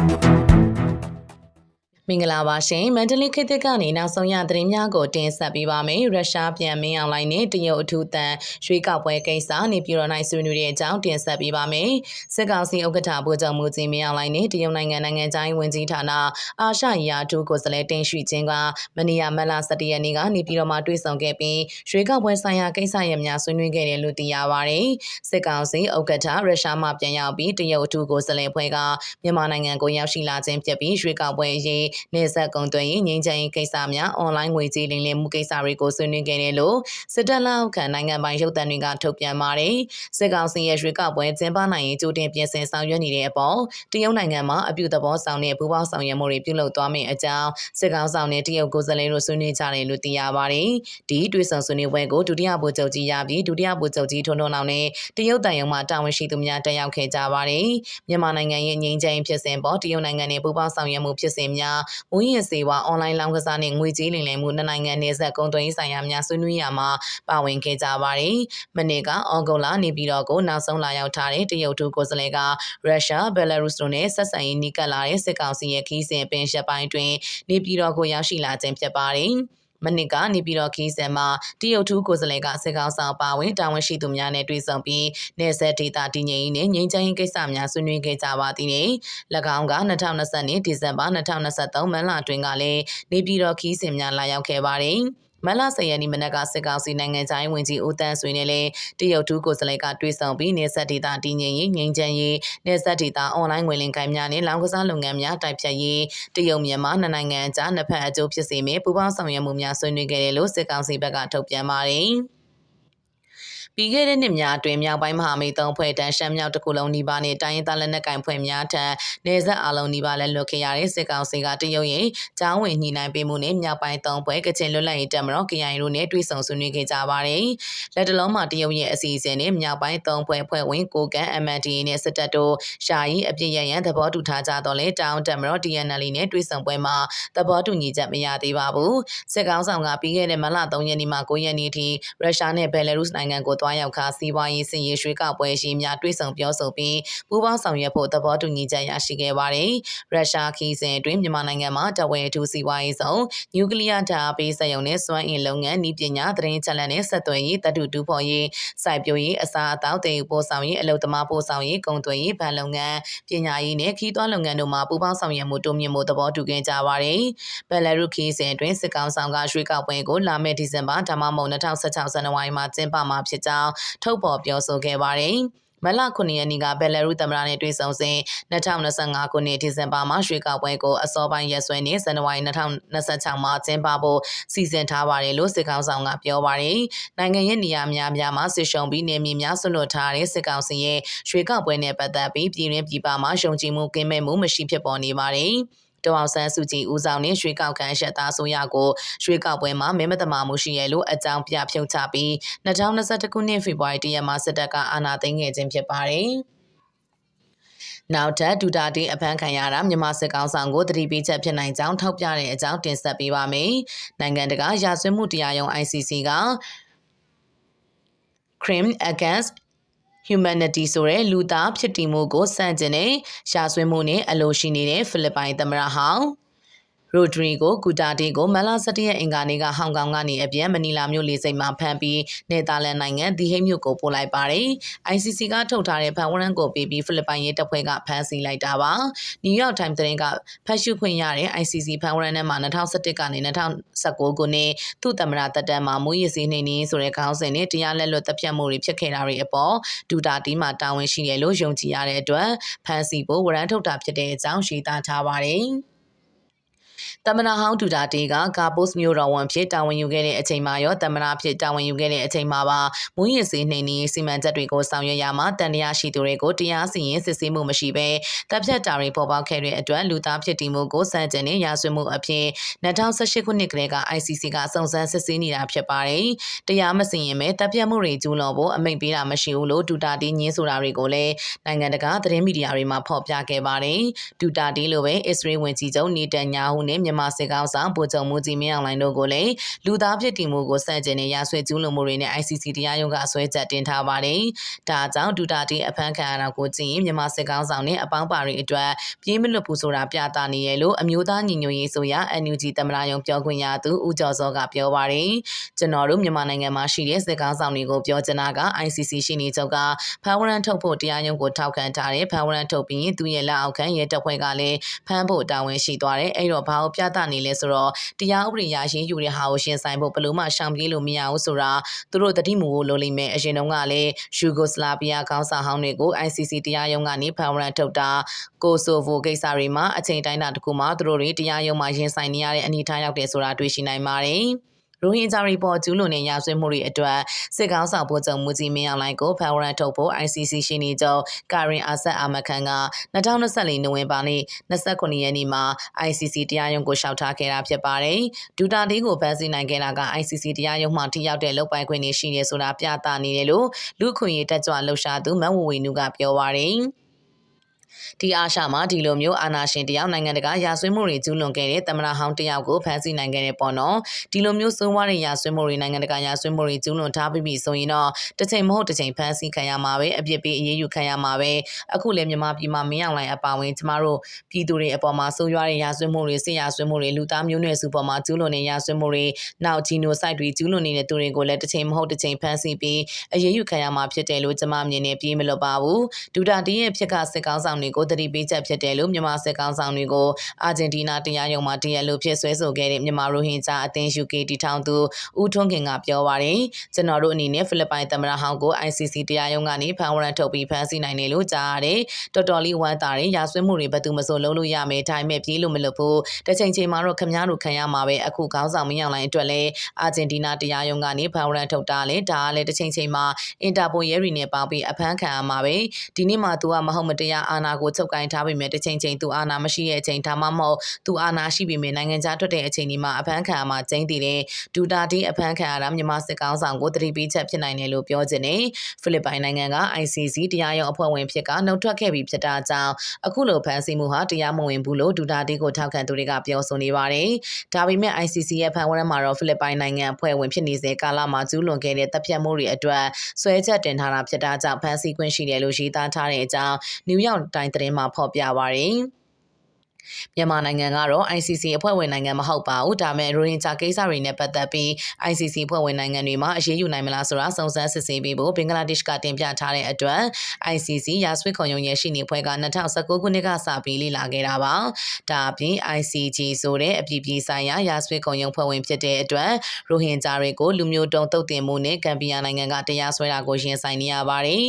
Thank you. မင်္ဂလာပါရှင်မန္တလေးခေတ်သစ်ကနေနောက်ဆုံးရသတင်းများကိုတင်ဆက်ပေးပါမယ်ရုရှားပြန်မင်းအောင်လိုင်းနဲ့တရုတ်အထူးတန်ရွှေကောက်ပွဲကိစ္စနေပြည်တော်၌ဆွေးနွေးတဲ့အကြောင်းတင်ဆက်ပေးပါမယ်စစ်ကောင်စီဥက္ကဋ္ဌဗိုလ်ချုပ်မူကြီးမင်းအောင်လိုင်းနဲ့တရုတ်နိုင်ငံနိုင်ငံတိုင်းဝန်ကြီးဌာနအာရှရာထူးကိုယ်စားလှယ်တင်ရှိချင်းကမနီယာမက်လာ17ရက်နေ့ကနေပြည်တော်မှာတွေ့ဆုံခဲ့ပြီးရွှေကောက်ပွဲဆိုင်ရာကိစ္စရပ်များဆွေးနွေးခဲ့တယ်လို့သိရပါတယ်စစ်ကောင်စီဥက္ကဋ္ဌရုရှားမှပြန်ရောက်ပြီးတရုတ်အထူးကိုယ်စားလှယ်ဖွဲ့ကမြန်မာနိုင်ငံကိုရောက်ရှိလာခြင်းဖြစ်ပြီးရွှေကောက်ပွဲအရေးနေဆက်ကုံသွင်းရေးငြိမ်းချမ်းရေးကိစ္စများအွန်လိုင်းငွေကြေးလိမ်လည်မှုကိစ္စတွေကိုဆွေးနွေးခဲ့တယ်လို့စစ်တပ်လက်အောက်ခံနိုင်ငံပိုင်ရုပ်သံတွေကထုတ်ပြန်ပါတယ်။စစ်ကောင်စီရဲ့ရွေးကောက်ပွဲကျင်းပနိုင်ရေးကြိုတင်ပြင်ဆင်ဆောင်ရွက်နေတဲ့အပေါ်တရုတ်နိုင်ငံမှာအပြုသဘောဆောင်တဲ့ပူးပေါင်းဆောင်ရွက်မှုတွေပြုလုပ်သွားမယ့်အကြောင်းစစ်ကောင်ဆောင်နဲ့တရုတ်ကိုယ်စားလှယ်တို့ဆွေးနွေးကြတယ်လို့သိရပါတယ်။ဒီတွေ့ဆုံဆွေးနွေးပွဲကိုဒုတိယဗိုလ်ချုပ်ကြီးရပြီးဒုတိယဗိုလ်ချုပ်ကြီးထွန်းထွန်းအောင်နဲ့တရုတ်တန်ယုံမှတာဝန်ရှိသူများတက်ရောက်ခဲ့ကြပါတယ်။မြန်မာနိုင်ငံရဲ့ငြိမ်းချမ်းရေးဖြစ်စဉ်ပေါ်တရုတ်နိုင်ငံနဲ့ပူးပေါင်းဆောင်ရွက်မှုဖြစ်စဉ်များမူရင်းစေဝါအွန်လိုင်းလောင်းကစားနဲ့ငွေကြေးလိမ်လည်မှုနှစ်နိုင်ငံနယ်စပ်ကုန်သွယ်ရေးဆိုင်ရာများဆွေးနွေးရမှာပါဝင်ခဲ့ကြပါတယ်။မနေ့ကအော်ဂုလာနေပြည်တော်ကိုနောက်ဆုံးလာရောက်ထားတဲ့တရုတ်ထူးကိုယ်စားလှယ်ကရုရှား၊ဘယ်လာရုစ်တို့နဲ့ဆက်ဆံရေးနှိကပ်လာတဲ့စစ်ကောင်စီရဲ့ခီးစဉ်ပင်ရှက်ပိုင်းတွင်နေပြည်တော်ကိုရောက်ရှိလာခြင်းဖြစ်ပါတယ်။ မနစ်ကနေပြည်တော်ခီးစံမှာတရုတ်ထူးကိုယ်စားလှယ်ကစစ်ကောင်ဆောင်ပါဝင်တာဝန်ရှိသူများနဲ့တွေ့ဆုံပြီးနေဆက်ဒေတာတည်ငြိမ်ရေးနဲ့ငြိမ်းချမ်းရေးကိစ္စများဆွေးနွေးခဲ့ကြပါသည်။၎င်းက2020နှစ်ဒီဇင်ဘာ2023မန်လအတွင်းကလည်းနေပြည်တော်ခီးစင်များလာရောက်ခဲ့ပါတယ်။ မလဆယ်ရက်နေ့မနက်ကစစ်ကောင်စီနိုင်ငံခြားရေးဝန်ကြီးဦးတန်းဆွေနဲ့လည်းတရုတ်ထူးကိုယ်စားလှယ်ကတွေ့ဆုံပြီးနေဆက်ဒေတာတည်ငြိမ်ရေးငြိမ်းချမ်းရေးနေဆက်ဒေတာအွန်လိုင်းငွေလင်ကိုင်းများနဲ့လောင်းကစားလုပ်ငန်းများတိုက်ဖြတ်ရေးတရုတ်မြန်မာနှစ်နိုင်ငံအကြားနှစ်ဖက်အကျိုးဖြစ်စေမယ့်ပူးပေါင်းဆောင်ရွက်မှုများဆွေးနွေးခဲ့တယ်လို့စစ်ကောင်စီဘက်ကထုတ်ပြန်ပါတယ်။ ပြီးခဲ့တဲ့နှစ်များအတွင်းမြောက်ပိုင်းမဟာမိတ်သုံးဖွဲ့တန်းရှမ်းမြောက်တစ်ခုလုံးနီးပါးနဲ့တိုင်းရင်းသားလက်နက်ကိုင်ဖွဲ့များထံနေဆက်အလုံးနီးပါးလည်းလွတ်ခဲ့ရတဲ့စစ်ကောင်စီကတရုတ်ရဲ့ကျောင်းဝင်ညှိနှိုင်းပေးမှုနဲ့မြောက်ပိုင်းသုံးဖွဲ့ကချင်လွတ်လပ်ရေးတပ်မတော် KIA တို့နဲ့တွေ့ဆုံဆွေးနွေးခဲ့ကြပါတယ်။လက်တလုံးမှာတရုတ်ရဲ့အစီအစဉ်နဲ့မြောက်ပိုင်းသုံးဖွဲ့ဖွဲ့ဝင်ကိုကန် MNDA နဲ့စစ်တပ်တို့ရှာယီအပြစ်ရရန်သဘောတူထားကြတော့လေတောင်တပ်မတော် DNL နဲ့တွေ့ဆုံပွဲမှာသဘောတူညီချက်မရသေးပါဘူး။စစ်ကောင်ဆောင်ကပြီးခဲ့တဲ့မလ3ရက်နေ့မှ9ရက်နေ့ထိရုရှားနဲ့ဘယ်လာရုစ်နိုင်ငံကိုတွားရောက်ခါစီးပွားရေးစင်ရေးရွှေကောက်ပွဲရှိများတွေ့ဆုံပြောဆိုပြီးပူးပေါင်းဆောင်ရွက်ဖို့သဘောတူညီချက်ရရှိခဲ့ပါတယ်။ရုရှားခီးစဉ်အတွင်းမြန်မာနိုင်ငံမှာတဝဲအထူးစီးပွားရေးဆောင်နျူကလ িয়ার ဓာတ်ပေးစက်ရုံနဲ့စွမ်းအင်လုပ်ငန်းဤပညာသတင်းချက်လက်နဲ့ဆက်သွယ်ရေးတတုတူဖော်ရေးစိုက်ပျိုးရေးအစားအသောက်တည်ပို့ဆောင်ရေးအလုပ်သမားပို့ဆောင်ရေးကုန်သွယ်ရေးဗန်လုပ်ငန်းပညာရေးနဲ့ခီးသွွားလုပ်ငန်းတို့မှာပူးပေါင်းဆောင်ရွက်မှုတိုးမြင့်မှုသဘောတူခဲ့ကြပါတယ်။ဘယ်လာရုခီးစဉ်အတွင်းစစ်ကောင်ဆောင်ကရွှေကောက်ပွဲကိုလာမယ့်ဒီဇင်ဘာဒါမှမဟုတ်2016ဇန်နဝါရီမှာကျင်းပမှာဖြစ်ကြောင်းထုတ်ဖော်ပြောဆိုခဲ့ပါတယ်။မလ9ရက်နေ့ကဘယ်လာရုသမ္မတနဲ့တွေ့ဆုံစဉ်2025ခုနှစ်ဒီဇင်ဘာမှာရွှေကောက်ပွဲကိုအစောပိုင်းရက်စွဲနဲ့ဇန်နဝါရီ2026မှာကျင်းပဖို့စီစဉ်ထားပါတယ်လို့စစ်ကောင်ဆောင်ကပြောပါတယ်။နိုင်ငံရဲ့နေရာများများမှာစစ်ရှုံပြီးနေမြေများဆွလွတ်ထားတဲ့စစ်ကောင်စီရဲ့ရွှေကောက်ပွဲနဲ့ပတ်သက်ပြီးပြည်ရင်းပြည်ပမှာရှုံချမှုကင်းမဲ့မှုမရှိဖြစ်ပေါ်နေပါတယ်။ ဒေါအောင်ဆန်းစုကြည်ဦးဆောင်တဲ့ရွှေကောက်ခံရှက်သားဆိုရကိုရွှေကောက်ပွဲမှာမဲမတမာမှုရှိရလို့အကြောင်းပြဖြုတ်ချပြီး2021ခုနှစ်ဖေဖော်ဝါရီလရက်မှာစစ်တပ်ကအာဏာသိမ်းခဲ့ခြင်းဖြစ်ပါတယ်။နောက်ထပ်ဒူတာတီအဖမ်းခံရတာမြန်မာစစ်ကောင်ဆောင်ကိုတတိပိချက်ဖြစ်နိုင်ကြောင်းထောက်ပြတဲ့အကြောင်းတင်ဆက်ပေးပါမယ်။နိုင်ငံတကာရာဇဝတ်မှုတရားရုံး ICC က Crime Against humanity ဆိုတဲ့လူသားဖြစ်တည်မှုကိုစန့်ကျင်တဲ့ရှားဆွေးမှုနဲ့အလိုရှိနေတဲ့ဖိလစ်ပိုင်သမ္မတဟောင်း ရိုဒရီဂိုဂူတာတီကိုမလာ17ရက်အင်္ဂါနေ့ကဟောင်ကောင်ကနေအပြန်မနီလာမြို့လေဆိပ်မှာဖမ်းပြီးနယ်သာလန်နိုင်ငံဒီဟိတ်မြို့ကိုပို့လိုက်ပါတယ်။ ICC ကထုတ်ထားတဲ့ဖမ်းဝရမ်းကိုပေးပြီးဖိလစ်ပိုင်ရဲတပ်ဖွဲ့ကဖမ်းဆီးလိုက်တာပါ။ New York Times သတင်းကဖတ်ရှုခွင့်ရတဲ့ ICC ဖမ်းဝရမ်းထဲမှာ2017ကနေ2019ခုနှစ်သူ့သမ္မတတက်တန်းမှာမူရည်စည်းနေနေဆိုတဲ့ခေါင်းစဉ်နဲ့တရားလက်လွတ်တပ်ဖြတ်မှုတွေဖြစ်ခဲ့တာတွေအပေါ်ဒူတာတီမှာတာဝန်ရှိတယ်လို့ယုံကြည်ရတဲ့အတွက်ဖမ်းဆီးဖို့ဝရမ်းထုတ်တာဖြစ်တဲ့အကြောင်းရှင်းသားထားပါတယ်။ သမ္မတဟောင်းဒူတာတေကကာပို့စ်မျိုးတော်ဝန်ဖြစ်တာဝန်ယူခဲ့တဲ့အချိန်မှာရောသမ္မတဖြစ်တာဝန်ယူခဲ့တဲ့အချိန်မှာပါမူရင်းစည်းနှိမ်နင်းစီမံချက်တွေကိုဆောင်ရွက်ရမှာတန်တရားရှိသူတွေကိုတရားစီရင်စစ်ဆေးမှုမရှိဘဲတပ်ဖြတ်တာတွေပေါ်ပေါက်ခဲ့တဲ့အတွက်လူသားဖြစ်တည်မှုကိုစံကျင်နဲ့ရာဇဝတ်မှုအဖြစ်2018ခုနှစ်ကလေးက ICC ကစုံစမ်းစစ်ဆေးနေတာဖြစ်ပါတယ်။တရားမစီရင်မဲ့တပ်ဖြတ်မှုတွေကျူးလွန်ဖို့အမိန့်ပေးတာမရှိဘူးလို့ဒူတာတီညင်းဆိုတာတွေကိုလည်းနိုင်ငံတကာသတင်းမီဒီယာတွေမှာဖော်ပြခဲ့ပါတယ်။ဒူတာတီလိုပဲအစ္စရေးဝန်ကြီးချုပ်နေတန်ညာဟုနဲ့မြန်မာစစ်ကောင်ဆောင်ဗိုလ်ချုပ်မူကြီးမင်းအောင်လှိုင်တို့ကိုလည်းလူသားဖြစ်တည်မှုကိုစန့်ကျင်နေရဆွေကျူးလွန်မှုတွေနဲ့ ICC တရားရုံးကအစွဲချက်တင်ထားပါတယ်။ဒါကြောင့်ဒူတာတီအဖမ်းခံရတာကိုကြည့်ရင်မြန်မာစစ်ကောင်ဆောင်နဲ့အပေါင်းပါတွေအတွက်ပြေးမလွတ်ဘူးဆိုတာပြသနေရလို့အမျိုးသားညီညွတ်ရေးဆိုရ NUG သမ္မတရုံးပြောခွင့်ရသူဦးကျော်စောကပြောပါတယ်။ကျွန်တော်တို့မြန်မာနိုင်ငံမှာရှိတဲ့စစ်ကောင်ဆောင်တွေကိုပြောချင်တာက ICC ရှိနေချုပ်ကဖမ်းဝရမ်းထုတ်ဖို့တရားရုံးကိုထောက်ခံထားတယ်ဖမ်းဝရမ်းထုတ်ပြီးသူရဲ့လက်အောက်ခံရဲတပ်ဖွဲ့ကလည်းဖမ်းဖို့တာဝန်ရှိသွားတယ်အဲ့တော့ဘာလို့ပြသနေလဲဆိုတော့တရားဥပဒေရရှိယူတဲ့ဟာကိုရှင်းဆိုင်ဖို့ဘယ်လိုမှရှောင်ပြေးလို့မရဘူးဆိုတာသူတို့တတိမူကိုလိုလိမ့်မယ်အရင်တုန်းကလည်းယူဂိုစလာဗီးယားခေါင်းဆောင်ဟောင်းတွေကို ICC တရားရုံးကနေဖမ်းဝရမ်းထုတ်တာကိုဆိုဗိုကိစ္စတွေမှာအချိန်တိုင်းတာတစ်ခုမှသူတို့တွေတရားရုံးမှာရင်ဆိုင်နေရတဲ့အနေအထားရောက်တယ်ဆိုတာတွေ့ရှိနိုင်ပါတယ်။ ရိုဟင်ဂျာတွေပေါ်ကျူးလွန်တဲ့ရာဇဝတ်မှုတွေအတွက်စစ်ကောင်ဆောင်ဗိုလ်ချုပ်မူကြီးမင်းအောင်လှိုင်ကိုဖန်ဝရန်ထုတ်ဖို့ ICC ရှိနေချုပ်ကာရင်အာဆတ်အာမခန်က2024နိုဝင်ဘာလ29ရက်နေ့မှာ ICC တရားရုံးကိုလျှောက်ထားခဲ့တာဖြစ်ပါတယ်။ဒူတာတီကိုဖမ်းဆီးနိုင်ခဲ့တာက ICC တရားရုံးမှထိရောက်တဲ့လုပ်ပိုင်ခွင့်တွေရှိနေဆိုတာပြသနေတယ်လို့လူခွင့်ရေးတက်ကြွလှုပ်ရှားသူမန်ဝဝေနုကပြောပါတယ်။ ဒီအားရှာမှာဒီလိုမျိုးအာနာရှင်တယောက်နိုင်ငံတကာရာဆွေးမှုတွေကျူးလွန်ခဲ့တဲ့တမနာဟောင်းတယောက်ကိုဖမ်းဆီးနိုင်ခဲ့တဲ့ပေါ့နော်ဒီလိုမျိုးစိုးဝါးတဲ့ရာဆွေးမှုတွေနိုင်ငံတကာရာဆွေးမှုတွေကျူးလွန်ထားပြီးပြီဆိုရင်တော့တစ်ချိန်မဟုတ်တစ်ချိန်ဖမ်းဆီးခံရမှာပဲအပြစ်ပေးအရေးယူခံရမှာပဲအခုလည်းမြန်မာပြည်မှာမင်းအောင်လှိုင်အပါဝင်ကျမတို့ပြည်သူတွေအပေါ်မှာဆိုးရွားတဲ့ရာဆွေးမှုတွေစစ်ရာဆွေးမှုတွေလူသားမျိုးနွယ်စုပေါ်မှာကျူးလွန်တဲ့ရာဆွေးမှုတွေနောက်ဂျီနိုဆိုက်တွေကျူးလွန်နေတဲ့သူတွေကိုလည်းတစ်ချိန်မဟုတ်တစ်ချိန်ဖမ်းဆီးပြီးအရေးယူခံရမှာဖြစ်တယ်လို့ကျမမြင်နေပြေးမလို့ပါဘူးဒူတာတီရဲ့ဖြစ်ကစစ်ကောင်းဆောင်တွေကိုတတိပေးချက်ဖြစ်တယ်လို့မြန်မာစစ်ကောင်ဆောင်တွေကိုအာဂျင်တီးနားတရားရုံးမှာတရားလိုဖြစ်ဆွဲဆိုခဲ့တဲ့မြန်မာရိုဟင်ဂျာအသင်း UK တီထောင်သူဦးထွန်းခင်ကပြောပါတယ်ကျွန်တော်တို့အနေနဲ့ဖိလစ်ပိုင်သမ္မတဟောင်းကို ICC တရားရုံးကနေဖမ်းဝရမ်းထုတ်ပြီးဖမ်းဆီးနိုင်တယ်လို့ကြားရတယ်တော်တော်လေးဝမ်းသာတယ်ရာဆွေးမှုတွေဘယ်သူမှဆိုလုံးလို့ရမယ်ဒါပေမဲ့ပြေးလို့မလွတ်ဘူးတစ်ချိန်ချိန်မှာတော့ခမည်းတော်ခံရမှာပဲအခုခေါင်းဆောင်မင်းအောင်လိုင်းအတွက်လည်းအာဂျင်တီးနားတရားရုံးကနေဖမ်းဝရမ်းထုတ်တာလေဒါကလည်းတစ်ချိန်ချိန်မှာအင်တာပိုရဲရီနဲ့ပေါင်းပြီးအဖမ်းခံရမှာပဲဒီနေ့မှသူကမဟုတ်မတရားအာဏာကိုချုပ်ကိုင်းထားပေမဲ့တစ်ချိန်ချိန်သူအာဏာမရှိတဲ့အချိန်ဒါမှမဟုတ်သူအာဏာရှိပေမဲ့နိုင်ငံခြားထွက်တဲ့အချိန်ဒီမှာအဖမ်းခံရမှာကျင်းတည်တဲ့ဒူတာတီအဖမ်းခံရတာမြန်မာစစ်ကောင်ဆောင်ကိုတတိပေးချက်ဖြစ်နိုင်တယ်လို့ပြောခြင်းနဲ့ဖိလစ်ပိုင်နိုင်ငံက ICC တရားရုံးအဖွဲ့ဝင်ဖြစ်ကနှုတ်ထွက်ခဲ့ပြီးဖြစ်တာကြောင့်အခုလိုဖမ်းဆီးမှုဟာတရားမဝင်ဘူးလို့ဒူတာတီကိုထောက်ခံသူတွေကပြောဆိုနေပါတယ်။ဒါပေမဲ့ ICC ရဲ့ဖမ်းဝရမ်းမှာတော့ဖိလစ်ပိုင်နိုင်ငံအဖွဲ့ဝင်ဖြစ်နေစေကာလမှာကျူးလွန်ခဲ့တဲ့တပ်ဖြတ်မှုတွေအတွက်ဆွဲချက်တင်ထားတာဖြစ်တာကြောင့်ဖမ်းဆီးခွင့်ရှိတယ်လို့ရေးသားထားတဲ့အကြောင်းနယူးယောက်တိုင်းသတင်းမှာဖော်ပြပါရယ်။ မြန်မာနိုင်ငံကတော့ ICC အဖွဲ့ဝင်နိုင်ငံမဟုတ်ပါဘူးဒါပေမဲ့ရိုဟင်ဂျာကိစ္စတွေနဲ့ပတ်သက်ပြီး ICC အဖွဲ့ဝင်နိုင်ငံတွေမှာအရေးယူနိုင်မလားဆိုတာစုံစမ်းစစ်ဆေးပေးဖို့ဘင်္ဂလားဒေ့ရှ်ကတင်ပြထားတဲ့အတွက် ICC ရာဇဝတ်ခုံရုံးရဲ့ရှိနေဖွဲ့က2019ခုနှစ်ကစပြီးလေ့လာခဲ့တာပါဒါအပြင် ICG ဆိုတဲ့အပြည်ပြည်ဆိုင်ရာရာဇဝတ်ခုံရုံးဖွဲ့ဝင်ဖြစ်တဲ့အတွက်ရိုဟင်ဂျာတွေကိုလူမျိုးတုံးတုတ်တင်မှုနဲ့ဂမ်ဘီယာနိုင်ငံကတရားစွဲတာကိုရင်ဆိုင်နေရပါတယ်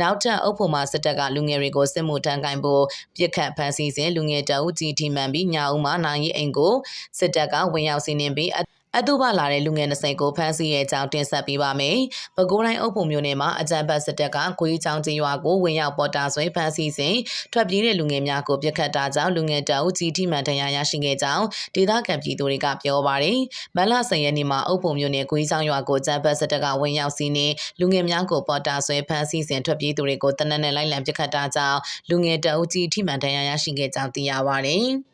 နောက်ထပ်အုပ်ဖို့မှာစစ်တပ်ကလူငယ်တွေကိုစစ်မှုထမ်းကိုင်ဖို့ပြစ်ခတ်ဖမ်းဆီးစဉ်လူငယ်တအုပ်ကြီးထိမှန်ပြီးညဦးမှာနိုင်ရီအိမ်ကိုစစ်တပ်ကဝင်ရောက်စီးနင်းပြီး အတူပါလာတဲ့လူငယ်20ကိုဖမ်းဆီးရဲ့အကြောင်းတင်ဆက်ပေးပါမယ်။ပဲခူးတိုင်းအုပ်ဖို့မျိုးနယ်မှာအကြံဖတ်စစ်တပ်ကကိုကြီးချောင်းကျေးရွာကိုဝင်ရောက်ပေါ်တာဆွဲဖမ်းဆီးစဉ်ထွက်ပြေးတဲ့လူငယ်များကိုပြစ်ခတ်တာကြောင့်လူငယ်တအုပ်ကြီးထိမှန်တရားရရှိခဲ့ကြောင်းဒေသခံပြည်သူတွေကပြောပါတယ်။မလဆယ်ရက်နေ့မှာအုပ်ဖို့မျိုးနယ်ကိုကြီးချောင်းရွာကိုအကြံဖတ်စစ်တပ်ကဝင်ရောက်စီးနေလူငယ်များကိုပေါ်တာဆွဲဖမ်းဆီးစဉ်ထွက်ပြေးသူတွေကိုတနက်နဲ့လိုက်လံပြစ်ခတ်တာကြောင့်လူငယ်တအုပ်ကြီးထိမှန်တရားရရှိခဲ့ကြောင်းသိရပါတယ်။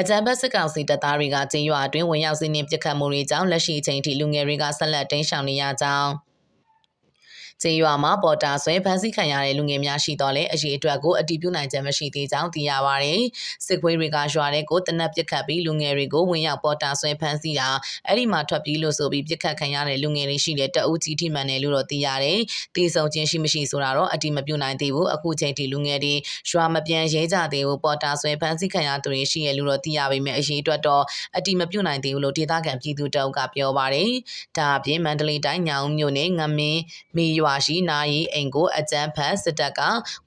အကြံဘတ်စစ်ကောင်စီတပ်သားတွေကကျေးရွာအတွင်းဝင်ရောက်စီးနင်းပစ်ခတ်မှုတွေကြောင့်လက်ရှိအချိန်ထိလူငယ်တွေကဆက်လက်တင်းရှောင်နေရကြောင်း ကျေးရွာမှာပေါ်တာဆွဲဖမ်းဆီးခံရတဲ့လူငယ်များရှိတော့လဲအရေးအတွက်ကိုအတီးပြုနိုင်ချက်မရှိသေးကြောင်းသိရပါတယ်။စစ်ခွေးတွေကရွာတဲ့ကိုတနက်ပစ်ခတ်ပြီးလူငယ်တွေကိုဝင်ရောက်ပေါ်တာဆွဲဖမ်းဆီးတာအဲ့ဒီမှာထွက်ပြေးလို့ဆိုပြီးပစ်ခတ်ခံရတဲ့လူငယ်တွေရှိတဲ့တအုပ်ကြီးထိမှန်တယ်လို့တော့သိရတယ်။တေဆုံချင်းရှိမရှိဆိုတာတော့အတီးမပြုနိုင်သေးဘူး။အခုချိန်ထိလူငယ်တွေရွာမပြန်ရဲကြသေးဘူးပေါ်တာဆွဲဖမ်းဆီးခံရသူတွေရှိရလို့တော့သိရပေမဲ့အရေးအတွက်တော့အတီးမပြုနိုင်သေးဘူးလို့ဒေသခံပြည်သူတအုပ်ကပြောပါတယ်။ဒါအပြင်မန္တလေးတိုင်းညောင်မြို့နယ်ငမင်းမေရွာရှိနာရီအိမ်ကိုအကြမ်းဖက်စစ်တပ်က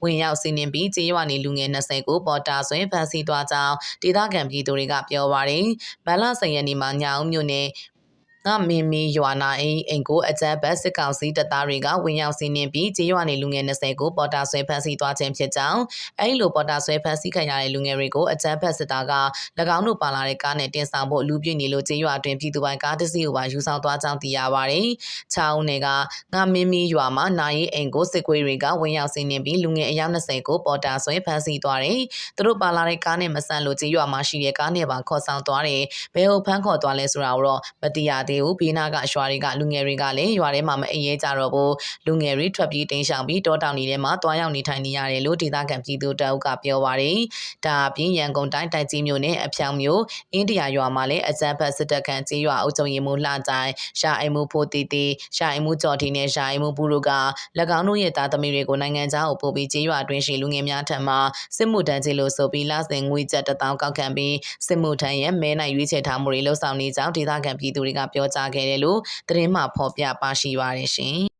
ဝင်ရောက်စီးနင်းပြီးကျေးရွာနေလူငယ်20ကိုပေါ်တာဆွဲဖမ်းဆီးသွားကြောင်းဒေသခံပြည်သူတွေကပြောပါတယ်။ဗလာဆိုင်ရနေမှာညောင်မြို့နယ် ငါမင်းမီရွာနာအိမ်အိမ်ကိုအကြမ်းဖက်စစ်ကောင်စီတပ်သားတွေကဝင်ရောက်စီးနင်းပြီးကြေးရွာနေလူငယ်20ကိုပေါ်တာဆွဲဖမ်းဆီးသွားခြင်းဖြစ်ကြောင်းအဲဒီလိုပေါ်တာဆွဲဖမ်းဆီးခံရတဲ့လူငယ်တွေကိုအကြမ်းဖက်စစ်သားက၎င်းတို့ပါလာတဲ့ကားနဲ့တင်ဆောင်ဖို့လူပြည့်နေလို့ကြေးရွာအတွင်းပြည်သူပိုင်းကားတစ်စီးကိုပါယူဆောင်သွားကြောင်းသိရပါတယ်။ချောင်းနယ်ကငါမင်းမီရွာမှာနာရီအိမ်ကိုစစ်ကွေးတွေကဝင်ရောက်စီးနင်းပြီးလူငယ်အယောက်20ကိုပေါ်တာဆွဲဖမ်းဆီးသွားတယ်။သူတို့ပါလာတဲ့ကားနဲ့မဆန်လို့ကြေးရွာမှာရှိတဲ့ကားနဲ့ပါခေါ်ဆောင်သွားတယ်။ဘယ်ဟုတ်ဖမ်းခေါ်သွားလဲဆိုတာကိုတော့မသိရသေးဘူး။ဘေးနာကရွာတွေကလူငယ်တွေကလည်းရွာထဲမှာမအေးရဲကြတော့ဘူး။လူငယ်တွေထွက်ပြေးတိမ်းရှောင်ပြီးတောတောင်တွေထဲမှာတွားရောက်နေထိုင်နေရတယ်လို့ဒေသခံပြည်သူတအုပ်ကပြောပါတယ်။ဒါအပြင်ရန်ကုန်တိုင်းတိုက်ကြီးမြို့နယ်အဖြောင်မြို့အင်းတရာရွာမှာလည်းအကြမ်းဖက်စစ်တပ်ကကြေးရွာအုပ်ချုပ်ရေးမှူးလှကြိုင်ရှာအိမ်မှုဖို့တီတီရှာအိမ်မှုကြော်တီနဲ့ရှာအိမ်မှုဘူးတို့က၎င်းတို့ရဲ့သားသမီးတွေကိုနိုင်ငံခြားကိုပို့ပြီးကြေးရွာအတွင်းရှိလူငယ်များထံမှစစ်မှုထမ်းခြင်းလို့ဆိုပြီးလစဉ်ငွေကျပ်တစ်သောင်းကောက်ခံပြီးစစ်မှုထမ်းရဲ့မဲနိုင်ရွေးချယ်ထားမှုတွေလှုပ်ဆောင်နေကြောင်းဒေသခံပြည်သူတွေကပြောကြားခဲ့တယ်လို့သတင်းမှဖော်ပြပါရှိပါတယ်ရှင်